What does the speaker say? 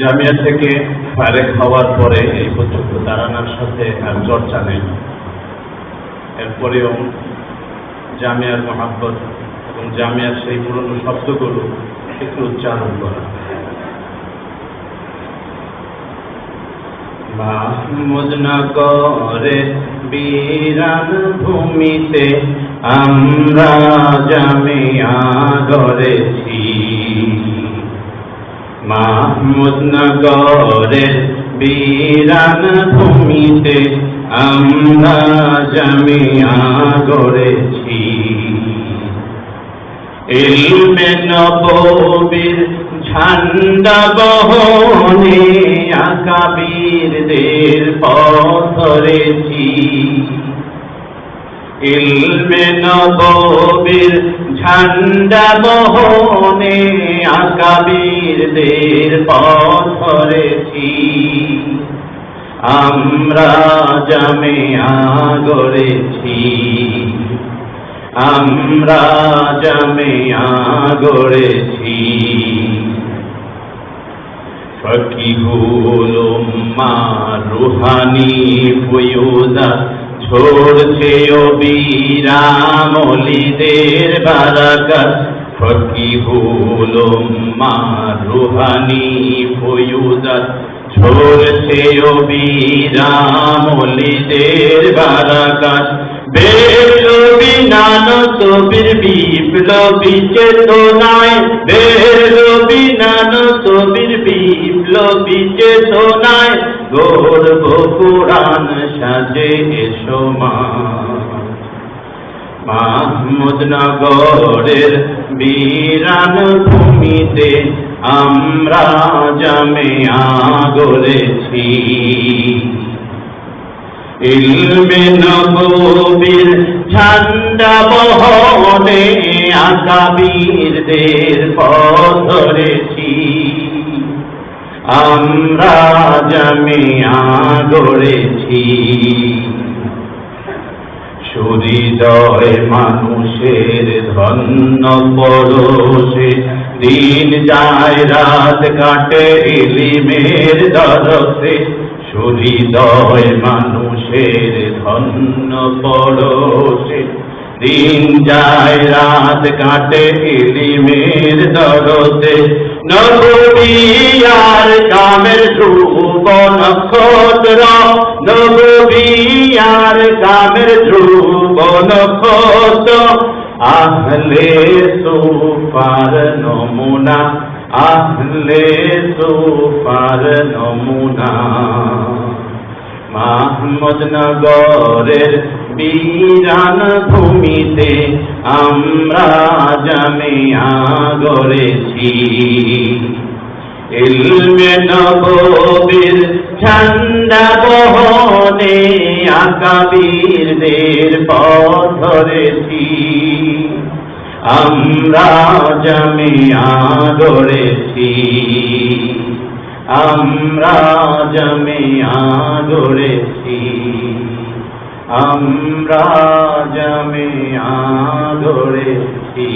জামিয়া থেকে ফারেক হওয়ার পরে এই পর্যন্ত দাঁড়ানোর সাথে আর চর্চা নেই। এরপরেও জামিয়ার মহাব্বত এবং জামিয়ার সেই পুরনো শব্দগুলো একটু উচ্চারণ করা। মাহমুদ নগরে বিরান ভূমিতে আমরা জামিয়া গড়েছি। মাহমুদ নগরের বিরান ভূমিতে আমরা জামিয়া গড়েছি ইলমে নবীর ঝান্ডা বহনে আকাবীরদের পথরেছি ইলমে নবীর ঝান্ডা বহনে আকাবীরদের পথরেছি আমরা জামিয়া গড়েছি আমরা জামিয়া গড়েছি ফকিহুল উম্মা রুহানি ফুয়ুদা ঝরছে ও বীরামলিদের বারাকাত। ফকিহুল উম্মা রুহানি ফুয়ুদা ঝরছে ও বীরামলিদের বারাকাত। বেরবি নানত বীর বিপ্লবী চেতনায়। বেরবি নানত বীর বিপ্লবী চেতনায়। গর্ব কোরআন সাজে এসো মা। মাহমুদ নগরের বীরান ভূমিতে আমরা জামিয়া গড়েছি ইলমে নবীর ঝান্ডা বহনে আকাবীরদের পথ ধরেছি। আমরা জামিয়া গড়েছি সুহৃদয় মানুষের ধন্য পরশে, দিন যায়, রাত কাটে, ইলিমের দরসে সুহৃদয় মানুষের ধন্য পরশে দিন যায়, রাত কাটে ইলিমের দরসে নবীয়ার কামের ধ্রুব নক্ষত্র নবীয়ার কামের ধ্রুব নক্ষত্র আহলে সুপার নমুনা, আহলে সুপার নমুনা। মাহমুদ নগরের বীরান ভূমিতে আমরা জামিয়া গড়েছি ইলমে নবীর ঠান্ডা বহনে আকাবীরদের পথ ধরেছি। আমরা জামিয়া গড়েছি আমরা জামিয়া গড়েছি আমরা জমে গড়েছি